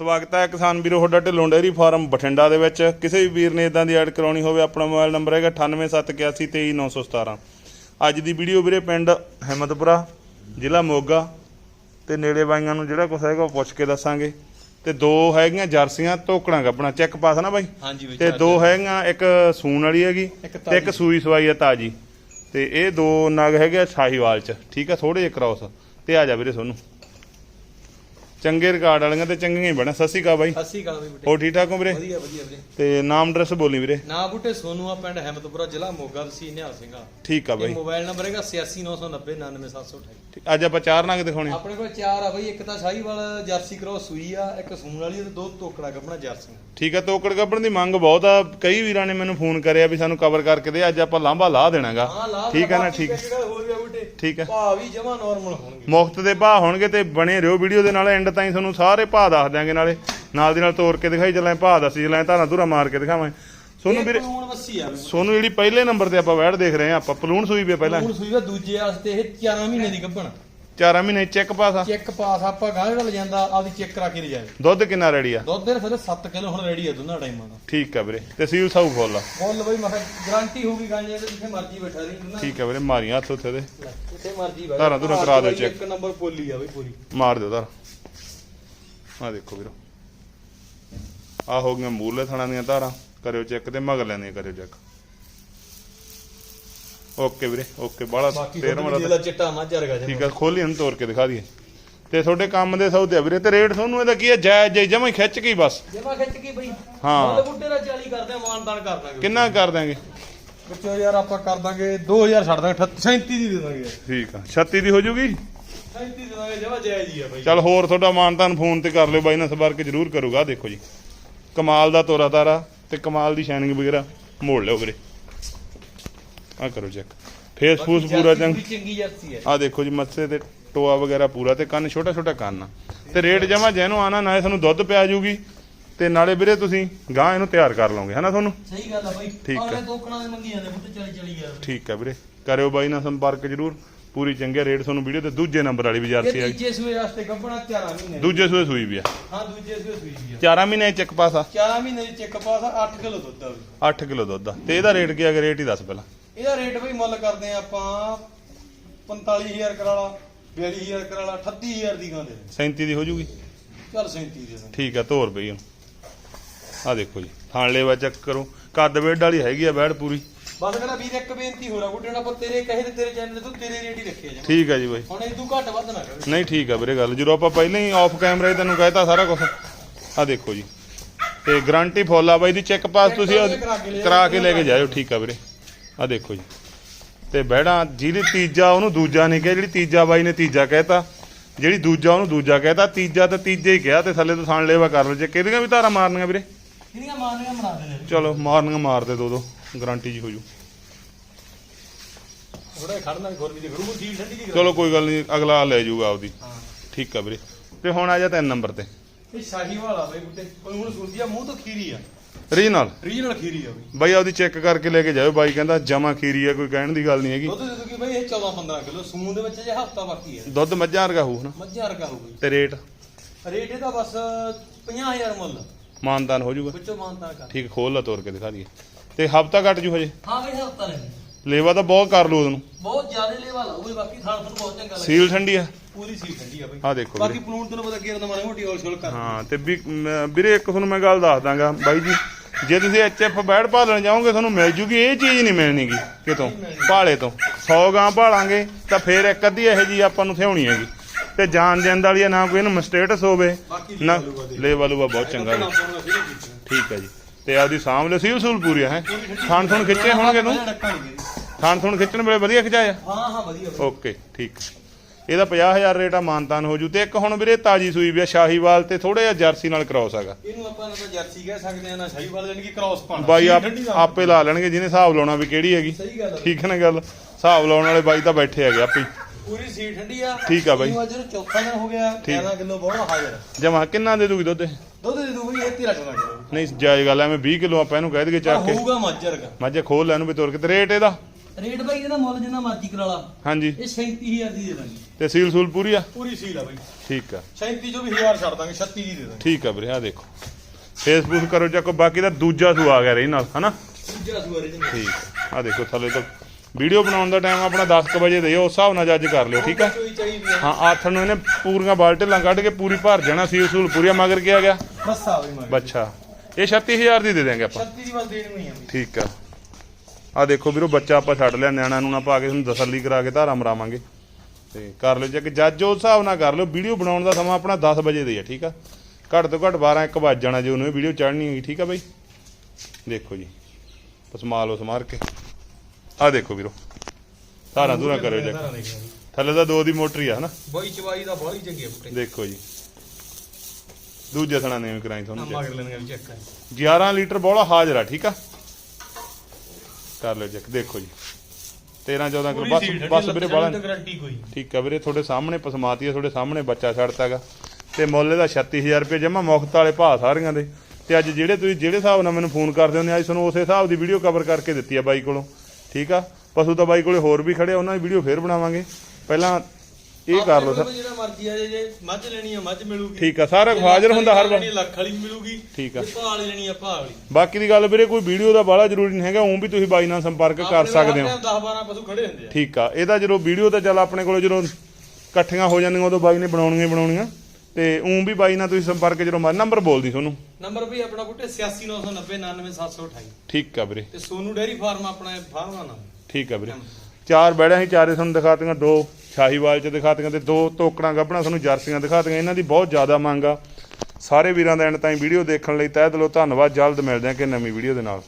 ਸਵਾਗਤ ਹੈ ਕਿਸਾਨ ਵੀਰੋ ਤੁਹਾਡਾ ਢਿੱਲੋਂ ਡੇਅਰੀ ਫਾਰਮ ਬਠਿੰਡਾ ਦੇ ਵਿੱਚ। ਕਿਸੇ ਵੀ ਵੀਰ ਨੇ ਇਦਾਂ ਦੀ ਐਡ ਕਰਾਉਣੀ ਹੋਵੇ ਆਪਣਾ ਮੋਬਾਈਲ ਨੰਬਰ ਹੈਗਾ 9871823917 ਅੱਜ ਦੀ ਵੀਡੀਓ ਵੀਰੇ ਪਿੰਡ ਹਿੰਮਤਪੁਰਾ ਜ਼ਿਲ੍ਹਾ ਮੋਗਾ ਤੇ ਨੇੜੇ ਬਾਈਆਂ ਨੂੰ ਜਿਹੜਾ ਕੁਛ ਹੈਗਾ ਉਹ ਪੁੱਛ ਕੇ ਦੱਸਾਂਗੇ। ਤੇ ਦੋ ਹੈਗੀਆਂ ਜਰਸੀਆਂ ਧੋਕਣਾ ਗੱਬਣਾ ਚੈੱਕ ਪਾਸ ਨਾ ਬਾਈ? ਤੇ ਦੋ ਹੈਗੀਆਂ ਇੱਕ ਸੂਣ ਵਾਲੀ ਹੈਗੀ ਤੇ ਇੱਕ ਸੂਈ ਸਵਾਈ ਹੈ ਤਾਜੀ। ਤੇ ਇਹ ਦੋ ਨਗ ਹੈਗੇ ਸ਼ਾਹੀਵਾਲ ਚ। ਠੀਕ ਆ ਥੋੜੇ ਜਿਹੇ ਕ੍ਰਾਸ ਤੇ ਆ ਜਾ ਵੀਰੇ ਸੋਨੂੰ। ਚੰਗੇ ਰਿਕਾਰਡ ਵਾਲੀਆਂ ਤੇ ਚੰਗੀਆਂ ਹੀ ਬਣਾ। ਸਤਿ ਸ਼੍ਰੀ ਅਕਾਲ ਬਾਈ। ਸੱਸੀ ਕਾਲ ਬਈ ਬੁੱਟੇ। ਹੋਰ ਠੀਕ ਠਾਕ ਹੋ ਵੀਰੇ? ਵਧੀਆ ਵਧੀਆ ਵੀਰੇ। ਤੇ ਨਾਮ ਐਡਰੈਸ ਬੋਲੀ ਵੀਰੇ। ਨਾ ਬੁੱਟੇ ਸੋਨੂਆ ਪਿੰਡ ਅਹਿਮਦਪੁਰਾ ਜ਼ਿਲ੍ਹਾ ਮੋਗਾ ਤਹਿਸੀਲ ਨਿਹਾਲ ਸਿੰਘ ਠੀਕ ਆ ਬਾਈ। ਮੋਬਾਈਲ ਨੰਬਰ ਹੈਗਾ 8699099728 ਠੀਕ, ਅੱਜ ਆਪਾਂ ਚਾਰ ਨਗ ਦਿਖਾਉਣੇ ਆਪਣੇ ਕੋਲ ਚਾਰ ਆ ਬਈ ਇੱਕ ਤਾਂ ਸ਼ਾਹੀਵਾਲ ਜਰਸੀ ਕ੍ਰੋਸ ਸੂਈ ਆ ਇੱਕ ਸੂਣ ਵਾਲੀ ਤੇ ਦੋ ਤੋਕੜਾ ਗੱਭਣਾ ਜਰਸੀ। ਠੀਕ ਆ ਤੋਕੜ ਗੱਬਣ ਦੀ ਮੰਗ ਬਹੁਤ ਆ। ਕਈ ਵੀਰਾਂ ਨੇ ਮੈਨੂੰ ਫੋਨ ਕਰਿਆ ਵੀ ਸਾਨੂੰ ਕਵਰ ਕਰਕੇ ਦੇ ਅੱਜ ਆਪਾਂ ਲਾਂਭਾ ਲਾ ਦੇਣਾਗਾ। ਹਾਂ ਠੀਕ ਆ ਨਾ ਠੀਕ। ਠੀਕ ਆ ਭਾਅ ਵੀ ਜਮਾ ਨਾਰਮਲ ਹੋਣਗੇ। ਮੁਫਤ ਦੇ ਭਾਅ ਹੋਣਗੇ ਤੇ ਬਣੇ ਰਹੋ ਵੀਡੀਓ ਦੇ ਨਾਲ ਐਂਡ ਤਾਈਂ ਤੁਹਾਨੂੰ ਸਾਰੇ ਭਾਅ ਦੱਸ ਦਿਆਂਗੇ ਨਾਲੇ। ਨਾਲ ਦੀ ਨਾਲ ਤੋੜ ਕੇ ਦਿਖਾਈ ਚੱਲਾਂ ਭਾਅ ਦੱਸੀ ਚੱਲਾਂ ਧਾਰਾ ਧੂਰਾ ਮਾਰ ਕੇ ਦਿਖਾਵਾਂ ਸੋਨੂੰ ਵੀਰੇ ਪਲੂਣ ਵੱਸੀ ਆ। ਬਈ ਸੋਨੂੰ ਜਿਹੜੀ ਪਹਿਲੇ ਨੰਬਰ ਤੇ ਆਪਾਂ ਵੈੜ ਦੇਖ ਰਹੇ ਆ ਆਪਾਂ ਪਲੂਣ ਸੂਈ ਵੀ ਪਹਿਲਾਂ। ਹੁਣ ਸੂਈ ਦਾ ਦੂਜੇ ਵਾਸਤੇ ਇਹ 4 ਮਹੀਨੇ ਦੀ ਗੱਭਣ ਚਾਰਾਂ ਮਹੀਨੇ ਚੈੱਕ ਪਾਸ ਆ। ਚੈੱਕ ਪਾਸ ਆਪਾਂ ਗਾਹ ਵੱਲ ਜਾਂਦਾ ਆਪਦੀ ਚੈੱਕ ਕਰਾ ਕੇ ਲਿਜਾਵੇ ਦੁੱਧ ਕਿੰਨਾ ਰੈਡੀ ਆ? ਦੁੱਧ ਦੇ ਫਿਰ 7 ਕਿਲੋ ਹੁਣ ਰੈਡੀ ਆ ਦੋਨਾਂ ਟਾਈਮਾਂ ਦਾ। ਠੀਕ ਆ ਵੀਰੇ ਤੇ ਸੀਲ ਸਾਊ ਫੁੱਲ ਆ। ਬੋਲ ਬਈ ਮੈਂ ਗਾਰੰਟੀ ਹੋਊਗੀ ਗਾਂਜੇ ਤੇ ਜਿੱਥੇ ਮਰਜ਼ੀ ਬੈਠਾ ਰਹੀ ਨਾ। ਠੀਕ ਆ ਵੀਰੇ ਮਾਰੀਆਂ ਹੱਥ ਉੱਥੇ ਦੇ ਜਿੱਥੇ ਮਰਜ਼ੀ ਬੈਠ ਧਾਰਾਂ ਧੂਰਾਂ ਕਰਾ ਦਿਓ check। ਇੱਕ ਨੰਬਰ ਪੋਲੀ ਆ ਬਈ ਪੂਰੀ। ਮਾਰ ਦਿਓ ਧਾਰ। ਆ ਦੇਖੋ ਵੀਰੋ। ਆ ਹੋ ਗਈਆਂ ਮੂਲੇ ਥਣਾ ਦੀਆਂ ਧਾਰਾਂ ਕਰਿਓ ਚੈੱਕ ਤੇ ਮਗਲਿਆਂ ਦੀਆਂ ਕਰਿਓ ਚੈੱਕ ਓਕੇ ਵੀਰੇ ਓਕੇ ਬਾਲਾ ਬਾਕੀ ਤੇਰ ਤੁਹਾਡੀ ਮਾਰਾ ਜਿਹੜਾ ਚਿੱਟਾ ਮੱਝ ਜਿਹਾ ਠੀਕ ਆ ਖੋਲੀ ਇਹਨੂੰ ਤੋੜ ਕੇ ਦਿਖਾ ਦਈਏ। ਤੇ ਤੁਹਾਡੇ ਕੰਮ ਦੇ ਸੌਦੇ ਆ ਵੀਰੇ ਤੇ ਰੇਟ ਤੁਹਾਨੂੰ ਇਹਦਾ ਕੀ ਹੈ ਜਾਇਜ਼ ਜਾਇਜ਼ ਜਮਾਂ ਖਿੱਚ ਕੇ ਹੀ ਬਸ। ਜਮਾ ਖਿੱਚ ਕੇ ਬਈ। ਹਾਂ। ਮੁੱਲ ਬੁੱਢੇ ਦਾ 40 ਕਰਦੇ ਆ ਮਾਨਦਾਨ ਕਰ ਦਾਂਗੇ ਕਿੰਨਾ ਕਰ ਦਾਂਗੇ ਵਿੱਚੋਂ ਯਾਰ ਆਪਾਂ ਕਰ ਦਾਂਗੇ 2000 ਛੱਡ ਦਾਂਗੇ 37 ਦੀ ਦੇ ਦਾਂਗੇ। ਠੀਕ ਆ 36 ਦੀ ਹੋ ਜੂਗੀ? 37 ਦੇ ਦਾਂਗੇ ਜਮਾ ਜਾਇਜ਼ ਹੀ ਆ ਬਈ। ਚਲ ਹੋਰ ਤੁਹਾਡਾ ਮਾਨਤਾਨ ਫੋਨ ਤੇ ਕਰ ਲਿਓ ਬਾਈ ਨਾਲ ਸੰਪਰਕ ਜ਼ਰੂਰ ਕਰੂਗਾ ਦੇਖੋ ਜੀ। ਕਮਾਲ ਦਾ ਤੋਰਾ ਤਾਰਾ ਤੇ ਕਮਾਲ ਦੀ ਸ਼ਾਈਨਿੰਗ ਵਗੈਰਾ ਮੋੜ ਲਿਓ ਵੀਰੇ। ਆ ਕਰੋ ਚੈੱਕ ਫੇਸ ਫੂਸ ਪੂਰਾ ਚੰਗੀ ਜਰਸੀ ਹੈ। ਆ ਦੇਖੋ ਜੀ ਮੱਥੇ ਤੇ ਟੋਆ ਵਗੈਰਾ ਪੂਰਾ ਤੇ ਕੰਨ ਛੋਟਾ ਛੋਟਾ ਕੰਨ ਆ। ਤੇ ਰੇਟ ਜਮਾ ਜੈਨੂੰ ਆਣਾ ਨਾਲੇ ਤੁਹਾਨੂੰ ਦੁੱਧ ਪਿਆ ਜੂਗੀ। ਤੇ ਨਾਲੇ ਵੀਰੇ ਤੁਸੀਂ ਗਾਂ ਇਹਨੂੰ ਤਿਆਰ ਕਰ ਲਓਗੇ ਹਨਾ ਤੁਹਾਨੂੰ? ਸਹੀ ਗੱਲ ਆ ਬਈ। ਠੀਕ ਆ। ਅਗਲੇ ਤੋਕਣਾ ਦੇ ਮੰਗੀ ਜਾਂਦੇ ਬੁੱਢੇ 40 40 ਯਾਰ ਠੀਕ ਆ ਵੀਰੇ। ਕਰਿਓ ਬਾਈ ਨਾਲ ਸੰਪਰਕ ਜ਼ਰੂਰ। ਪੂਰੀ ਚੰਗੇ ਰੇਟ ਤੁਹਾਨੂੰ ਵੀਡੀਓ ਤੇ ਦੂਜੇ ਨੰਬਰ ਵਾਲੀ ਵੀ ਜਰਸੀ ਇਹ ਆ। ਤੀਜੇ ਸੂਏ ਵਾਸਤੇ ਗੱਭਣਾ 4 ਮਹੀਨੇ। ਦੂਜੇ ਸੂਏ ਸੂਈ ਵੀ ਆ। ਹਾਂ ਦੂਜੇ ਸੂਏ ਸੂਈ ਦੀ ਆ। ਚਾਰਾਂ ਮਹੀਨੇ ਚੱਕ ਪਾਸਾ? 4 ਮਹੀਨੇ ਚੈੱਕ ਪਾਸ ਆ 8 ਕਿਲੋ ਦੁੱਧ ਆ ਬਈ 8 ਕਿਲੋ ਦੁੱਧ ਆ। ਤੇ ਇਹਦਾ ਰੇਟ ਕੀ ਆ? ਰੇਟ ਹੀ ਦੱਸ ਪਹਿਲਾਂ। ਇਹਦਾ ਰੇਟ ਬਈ ਮੁੱਲ ਕਰਦੇ ਆ ਆਪਾਂ 45000 ਕਰਾਲਾ 42000 ਕਰਾਲਾ 38000 ਦੀ ਗਾਂ ਦੇ 37 ਦੀ ਹੋ ਜੂਗੀ? ਚੱਲ 37 ਦੇ ਦਾਂਗੇ ਠੀਕ ਆ ਤੋਰ ਪਈ ਆ ਦੇਖੋ ਜੀ ਥਾਣ ਲੈਵਾ ਚੈੱਕ ਕਰੋ। ਕੱਦ ਵੇਡ ਵਾਲੀ ਹੈਗੀ ਆ ਬੈੜ ਪੂਰੀ। ਬਸ ਕਹਿੰਦਾ ਵੀਰ ਇੱਕ ਬੇਨਤੀ ਹੋ ਰਿਹਾ ਗੁੱਡੇ ਨਾਲ ਆਪਾਂ ਤੇਰੇ ਕਹੇ ਤੇ ਤੇਰੇ ਚੈਨਲ ਤੋਂ ਤੇਰੇ ਰੇਟ ਹੀ ਰੱਖੇ ਜਮਾ ਠੀਕ ਆ ਜੀ ਬਾਈ। ਹੁਣ ਤੂੰ ਘੱਟ ਵੱਧ ਨਾ ਕਰ। ਨਹੀਂ ਠੀਕ ਆ ਵੀਰੇ ਗੱਲ। ਜਦੋਂ ਆਪਾਂ ਪਹਿਲਾਂ ਹੀ ਆਫ ਕੈਮਰਾ ਤੈਨੂੰ ਕਹਿਤਾ ਸਾਰਾ ਕੁਝ ਆ ਦੇਖੋ ਜੀ। ਤੇ ਗਾਰੰਟੀ ਫੁੱਲ ਆ ਬਾਈ ਦੀ। ਚੈੱਕ ਪਾਸ ਤੁਸੀਂ ਕਰਾ ਕੇ ਲੈ ਕੇ ਜਾਇਓ। ਠੀਕ ਆ ਵੀਰੇ। ਆ ਦੇਖੋ ਜੀ। ਤੇ ਬਹਿੜਾ ਜਿਹਦੀ ਤੀਜਾ ਉਹਨੂੰ ਦੂਜਾ ਨਹੀਂ ਕਿਹਾ ਜਿਹੜੀ ਤੀਜਾ ਬਾਈ ਨੇ ਤੀਜਾ ਕਹਿਤਾ। ਜਿਹੜੀ ਦੂਜਾ ਉਹਨੂੰ ਦੂਜਾ ਕਹਿਤਾ ਤੀਜਾ ਤੇ ਤੀਜੇ ਹੀ ਕਿਹਾ ਤੇ ਥੱਲੇ ਤੋਂ ਥਾਣ ਲੈਵਾ ਕਰ ਲਓ। ਜੇ ਕਿਹਦੀਆਂ ਵੀ ਧਾਰਾਂ ਮਾਰਨੀਆਂ ਵੀਰੇ? ਇਹਦੀਆਂ ਮਾਰਨੀਆਂ ਬਣਾ ਦੇਣੇ ਚਲੋ ਮਾਰਨੀਆਂ ਮਾਰਦੇ ਦੋ ਦੋ ਗਾਰੰਟੀ ਜੀ ਹੋ ਜੂ। ਥੋੜਾ ਖੜਨਾ ਘਰ ਵੀ ਦੇਖੂ ਜੀ ਠੰਡੀ ਜੀ ਚਲੋ ਕੋਈ ਗੱਲ ਨਹੀਂ ਅਗਲਾ ਲੈ ਜਾਊਗਾ ਆਪਦੀ। ਹਾਂ। ਠੀਕ ਆ ਵੀਰੇ। ਤੇ ਹੁਣ ਆ ਜਾ ਤਿੰਨ ਨੰਬਰ ਤੇ। ਇਹ ਸ਼ਾਹੀ ਵਾਲਾ ਬਈ ਗੁੱਡੇ ਕੋਈ ਹੁਣ ਸੁਣਦੀ ਆ ਮੂੰਹ ਤੋਂ ਖੀਰੀ ਆ। ਰੀਜਨਲ ਰੀਜਨਲ ਖੀਰੀ ਆ ਬਈ। ਬਾਈ ਆਪਦੀ ਚੈੱਕ ਕਰਕੇ ਲੈ ਕੇ ਜਾਓ ਬਾਈ ਕਹਿੰਦਾ ਜਮਾ ਖੀਰੀ ਆ ਕੋਈ ਕਹਿਣ ਦੀ ਗੱਲ ਨਹੀਂ ਹੈਗੀ। ਦੁੱਧ ਦੇ ਦੂਗੀ ਬਈ ਇਹ 14 15 ਕਿਲੋ ਸੂਨ ਦੇ ਵਿੱਚ ਜੇ ਹਫਤਾ ਬਾਕੀ ਹੈ ਦੁੱਧ ਮੱਝਾਂ ਵਰਗਾ ਹੋਊ ਨਾ ਮੱਝਾਂ ਵਰਗਾ ਹੋ ਗਈ ਤੇ ਰੇਟ? ਰੇਟ ਇਹਦਾ ਬਸ 50000 ਮੁੱਲ। ਮਾਨਦਾਨ ਹੋ ਜਾਊਗਾ। ਵਿੱਚੋਂ ਮਾਨਤਾ ਕਰ। ਠੀਕ ਖੋਲ ਲਾ ਤੋੜ ਕੇ ਦਿਖਾ ਦਈਏ। ਤੇ ਹਫਤਾ ਘਟ ਜੂ ਹਜੇ? ਹਾਂ ਬਈ ਹਫਤਾ ਲੈਣੀ ਲੇਵਾ ਤਾਂ ਬਹੁਤ ਕਰ ਲੂ ਉਹਨੂੰ। ਬਹੁਤ ਜ਼ਿਆਦਾ ਲੈਵਾ ਲਾਉਗੀ ਬਾਕੀ ਥਾਣ ਥਣ ਬਹੁਤ ਚੰਗਾ ਲੱਗਦਾ ਸੀਲ ਠੰਡੀ ਆ? ਪੂਰੀ ਸੀ ਠੰਡੀ ਆ ਬਈ। ਆ ਦੇਖੋ ਬਾਕੀ ਪਲੂਣ ਤੈਨੂੰ ਪਤਾ ਕੀ ਰਦਾ ਮਾੜੀ ਮੋਟੀ ਹੌਲ ਛੋਲ ਕਰ। ਹਾਂ ਤੇ ਵੀ ਵੀਰੇ ਇੱਕ ਤੁਹਾਨੂੰ ਮੈਂ ਗੱਲ ਦੱਸ ਦਾਂਗਾ ਬਾਈ ਜੀ। ਜੇ ਤੁਸੀਂ ਐਚਐਫ ਬੈੜ ਭਾਲਣ ਜਾਓਗੇ ਤੁਹਾਨੂੰ ਮਿਲ ਜੂਗੀ ਇਹ ਚੀਜ਼ ਨਹੀਂ ਮਿਲਣੀਗੀ ਕਿਤੋਂ? ਭਾਲੇ ਤੋਂ। 100 ਗਾਂ ਭਾਲਾਂਗੇ ਤਾਂ ਫੇਰ ਇੱਕ ਅੱਧੀ ਇਹੋ ਜੀ ਆਪਾਂ ਨੂੰ ਥਿਆਉਣੀ ਹੈਗੀ। ਤੇ ਜਾਣ ਦੇਣ ਵਾਲੀ ਨਾ ਕੋਈ ਇਹਨੂੰ ਮਸਟੇਟਸ ਹੋਵੇ ਨਾ ਲੇਵਾ ਲੂਵਾ ਦੇ। ਲੈ ਵਾਲੂਆ ਬਹੁਤ ਚੰਗਾ ਜੀ। ਠੀਕ ਹੈ ਜੀ। ਤੇ ਆਪਦੀ ਸਾਂਭ ਲਿਓ ਸੀਲ ਸੂਲ ਪੂਰੀ ਹੈ? ਥਾਣ ਥੁਣ ਖਿੱਚੇ ਹੋਣਗੇ ਤੂੰ? ਥਾਣ ਥੁਣ ਖਿੱਚਣ ਵੇਲੇ ਵਧੀਆ ਖਿਚਾਇਆ? ਹਾਂ ਹਾਂ ਵਧੀਆ। ਓਕੇ ਠੀਕ। ਇਹਦਾ 50000 ਰੇਟ ਆ ਮਾਨਤਾਨ ਹੋ ਜੂ। ਤੇ ਇੱਕ ਹੁਣ ਵੀਰੇ ਤਾਜੀ ਸੂਈ ਵੀ ਆ ਸ਼ਾਹੀਵਾਲ ਤੇ ਥੋੜਾ ਜਿਹਾ ਜਰਸੀ ਨਾਲ ਕ੍ਰਾਸ ਹੈਗਾ। ਇਹਨੂੰ ਆਪਾਂ ਨਾ ਤਾਂ ਜਰਸੀ ਕਹਿ ਸਕਦੇ ਆ ਨਾ ਸ਼ਾਹੀ ਵਾਲਾ ਜਾਨੀ ਕਿ ਕ੍ਰਾਸ ਪਾਣਾ ਬਾਈ ਆਪ ਲਾ ਲੈਣਗੇ ਜਿਹਨੇ ਹਿਸਾਬ ਲਾਉਣਾ ਵੀ ਕਿਹੜੀ ਹੈਗੀ। ਠੀਕ ਹੈ ਨਾ ਗੱਲ? ਹਿਸਾਬ ਲਾਉਣ ਵਾਲੇ ਬਾਈ ਤਾਂ ਬੈਠੇ ਹੈਗੇ ਆਪੇ ਪੂਰੀ ਸੀ ਠੰਡੀ ਆ। ਠੀਕ ਆ ਬਾਈ। ਅੱਜ ਚੌਥਾ ਦਿਨ ਹੋ ਗਿਆ ਠੀਕ। 11 ਕਿਲੋ ਬੋਣਾ ਹਾਜ਼ਰ ਜਮਾ ਕਿੰਨਾ ਦੇ ਦੂਗੀ ਦੁੱਧ? ਦੁੱਧ ਦੇ ਦੂ ਬਈ ਇਹ 13 ਕਿਲੋ। ਨਹੀਂ ਜਾਇਜ਼ ਗੱਲ ਐ ਮੈਂ 20 ਕਿਲੋ ਆਪਾਂ ਇਹਨੂੰ ਕਹਿ ਦਈਏ ਚੱਕ ਕੇ। ਹੋਊਗਾ ਮੱਝ ਵਰਗਾ ਮਾਝੇ ਖੋਲ ਲੈ ਇਹਨੂੰ ਵੀ ਤੋਰ ਕੇ। ਤੇ ਰੇਟ ਇਹਦਾ? ਰੇਟ ਬਾਈ ਇਹਦਾ ਮੁੱਲ ਜਿੰਨਾ ਮਰਜ਼ੀ ਕਰਾ ਲਾ। ਹਾਂਜੀ। ਇਹ 37000 ਦੀ ਦੇ ਦਾਂਗੇ। ਤੇ ਸੀਲ ਸੂਲ ਪੂਰੀ ਆ? ਪੂਰੀ ਸੀਲ ਆ ਬਾਈ। ਠੀਕ ਆ। 37 ਚੋਂ ਵੀ 1000 ਛੱਡ ਦਾਂਗੇ 36 ਦੀ ਦੇ ਦਾਂਗੇ। ਠੀਕ ਆ ਵੀਰੇ ਆ ਦੇਖੋ। ਫੇਸਬੁੱਕ ਕਰੋ ਚੱਕੋ ਬਾਕੀ ਦਾ ਦੂਜਾ ਸੂ ਆ ਗਿਆ ਰੇ ਨਾਲ ਹਨਾ? ਦੂਜਾ ਸੂਆ ਰੇ ਠੀਕ ਆ। ਦੇਖੋ ਥੱਲੇ ਤੋਂ ਵੀਡੀਓ ਬਣਾਉਣ ਦਾ ਟਾਈਮ ਆਪਣਾ 10 ਕੁ ਵਜੇ ਦੇ ਉਸ ਹਿਸਾਬ ਨਾਲ ਜੱਜ ਕਰ ਲਿਓ ਠੀਕ ਆ? ਆ। ਹਾਂ ਆਥਣ ਨੂੰ ਇਹਨੇ ਪੂਰੀਆਂ ਬਾਲਟੀਆਂ ਕੱਢ ਕੇ ਪੂਰੀ ਭਰ ਜਾਣਾ ਸੀਲ ਸੂਲ ਪੂਰੀਆਂ ਮਗਰ ਕੀ ਆ ਗਿਆ? ਬਸ ਆ ਬਈ ਮਗਰ। ਬੱਚਾ ਇਹ 36000 ਦੀ ਦੇ ਦਿਆਂਗੇ ਆਪਾਂ। 36 ਦੀ ਬਸ ਦੇਣੀ ਹੋਈ ਆ ਠੀਕ ਆ। ਆ ਦੇਖੋ ਵੀਰੋ ਬੱਚਾ ਆਪਾਂ ਛੱਡ ਲਿਆ ਨਿਆਣਾ ਨੂੰ ਨਾ ਪਾ ਕੇ ਤੁਹਾਨੂੰ ਤਸੱਲੀ ਕਰਾ ਕੇ ਧਾਰਾ ਮਰਾਵਾਂਗੇ। ਤੇ ਕਰ ਲਿਓ ਜੇ ਕਿ ਜੱਜ ਉਸ ਹਿਸਾਬ ਨਾਲ ਕਰ ਲਿਓ ਵੀਡੀਓ ਬਣਾਉਣ ਦਾ ਸਮਾਂ ਆਪਣਾ 10 ਵਜੇ ਦੇ ਆ ਠੀਕ ਆ? ਘੱਟ ਤੋਂ ਘੱਟ 12 1 ਵੱਜ ਜਾਣਾ ਜੇ ਉਹਨੂੰ ਵੀਡੀਓ ਚੜ੍ਹਨੀ ਹੋਈ ਠੀਕ ਆ ਬਾਈ? ਦੇਖੋ ਜੀ ਪਸਮਾ ਲਓ ਸਮਾਰ ਕੇ। ਆ ਦੇਖੋ ਵੀਰੋ ਧਾਰਾਂ ਧੂਰਾਂ ਕਰਿਓ ਜੀ। ਥੱਲੇ ਤਾਂ ਦੋ ਦੀ ਮੋਟਰ ਹੀ ਆ ਹਨਾ? ਬਾਈ ਚਵਾਈ ਦਾ ਬਾਹਲੀ ਚੰਗੀ ਆ ਪੁੱਟੇ ਦੇਖੋ ਜੀ। ਦੂਜੇ ਥਣਾ ਨੇਮ ਕਰਾਈ ਤੁਹਾਨੂੰ ਚੈੱਕ। ਕਰ 11 ਲੀਟਰ ਬੋਲਾ ਹਾਜ਼ਰ ਆ ਠੀਕ ਆ? ਕਰ ਲਿਓ ਚੈੱਕ ਦੇਖੋ ਜੀ। 13 14 ਕਿਲੋ ਬਸ ਬਸ ਵੀਰੇ ਬਾਲਾ ਗਾਰੰਟੀ ਕੋਈ। ਠੀਕ ਆ ਵੀਰੇ ਤੁਹਾਡੇ ਸਾਹਮਣੇ ਪਸਮਾਤੀ ਆ ਤੁਹਾਡੇ ਸਾਹਮਣੇ ਬੱਚਾ ਛੱਡਤਾਗਾ। ਤੇ ਮੁੱਲ ਇਹਦਾ 36000 ਰੁਪਏ ਜਮਾ ਮੁਫਤ ਵਾਲੇ ਭਾਅ ਸਾਰੀਆਂ ਦੇ। ਤੇ ਅੱਜ ਜਿਹੜੇ ਤੁਸੀਂ ਜਿਹੜੇ ਹਿਸਾਬ ਨਾਲ ਮੈਨੂੰ ਫੋਨ ਕਰਦੇ ਹੋ ਅੱਜ ਤੁਹਾਨੂੰ ਉਸੇ ਹਿਸਾਬ ਦੀ ਵੀਡੀਓ ਕਵਰ ਕਰਕੇ ਦਿੱਤੀ ਆ ਬਾਈ ਕੋਲੋਂ। ਠੀਕ ਆ? ਪਸ਼ੂ ਤਾਂ ਬਾਈ ਕੋਲੇ ਹੋਰ ਵੀ ਖੜੇ ਆ, ਉਹਨਾਂ ਦੀ ਵੀਡੀਓ ਫੇਰ ਬਣਾਵਾਂਗੇ। ਪਹਿਲਾਂ ਇਹ ਕਰ ਲਓ ਸਰ। ਜਿਹੜਾ ਮਰਜ਼ੀ ਆ ਜੇ ਜੇ ਮੱਝ ਲੈਣੀ ਆ ਮੱਝ ਮਿਲੂਗੀ। ਠੀਕ ਆ ਸਾਰਾ ਹਾਜ਼ਰ ਹੁੰਦਾ ਹਰ ਵਾਰ ਲੱਖ ਵਾਲੀ ਮਿਲੂਗੀ ਠੀਕ ਆ। ਭਾਅ ਵਾਲੀ ਲੈਣੀ ਆ ਭਾਅ ਵਾਲੀ। ਬਾਕੀ ਦੀ ਗੱਲ ਵੀਰੇ ਕੋਈ ਵੀਡੀਓ ਦਾ ਬਾਹਲਾ ਜ਼ਰੂਰੀ ਨਹੀਂ ਹੈਗਾ ਉਹ ਵੀ ਤੁਸੀਂ ਬਾਈ ਨਾਲ ਸੰਪਰਕ ਕਰ ਸਕਦੇ ਹੋ। 10 12 ਪਸ਼ੂ ਖੜੇ ਹੁੰਦੇ ਆ। ਠੀਕ ਆ ਇਹਦਾ ਜਦੋਂ ਵੀਡੀਓ ਤਾਂ ਚੱਲ ਆਪਣੇ ਕੋਲ ਜਦੋਂ ਇਕੱਠੀਆਂ ਹੋ ਜਾਂਦੀਆਂ ਉਦੋਂ ਬਾਈ ਨੇ ਬਣਾਉਣੀਆਂ ਹੀ ਬਣਾਉਣੀਆਂ। ਤੇ ਉਂ ਵੀ ਬਾਈ ਨਾਲ ਤੁਸੀਂ ਸੰਪਰਕ ਜਦੋਂ ਮਾਰ ਨੰਬਰ ਬੋਲਦੀ ਤੁਹਾਨੂੰ ਨੰਬਰ ਵੀ ਆਪਣਾ ਬੁੱਟੇ 86990 99728 ਠੀਕ ਆ ਵੀਰੇ। ਤੇ ਸੋਨੂ ਡੇਰੀ ਫਾਰਮ ਆਪਣਾ ਫਾਰਮ ਦਾ ਨਾਮ। ਠੀਕ ਆ ਵੀਰੇ। ਚਾਰ ਬੈੜਾਂ ਹੀ ਚਾਰੇ ਤੁਹਾਨੂੰ ਦਿਖਾਤੀਆਂ ਦੋ ਸ਼ਾਹੀਵਾਲ ਚ ਦਿਖਾਤੀਆਂ ਤੇ ਦੋ ਟੋਕੜਾਂ ਗੱਭਣਾ ਸਾਨੂੰ ਜਰਸੀਆਂ ਦਿਖਾਤੀਆਂ ਇਹਨਾਂ ਦੀ ਬਹੁਤ ਜ਼ਿਆਦਾ ਮੰਗ ਆ। ਸਾਰੇ ਵੀਰਾਂ ਦਾ ਐਂਡ ਤਾਈਂ ਵੀਡੀਓ ਦੇਖਣ ਲਈ ਤਹਿ ਦਿਲੋਂ ਧੰਨਵਾਦ। ਜਲਦ ਮਿਲਦੇ ਹਾਂ ਕਿ ਨਵੀਂ ਵੀਡੀਓ ਦੇ ਨਾਲ।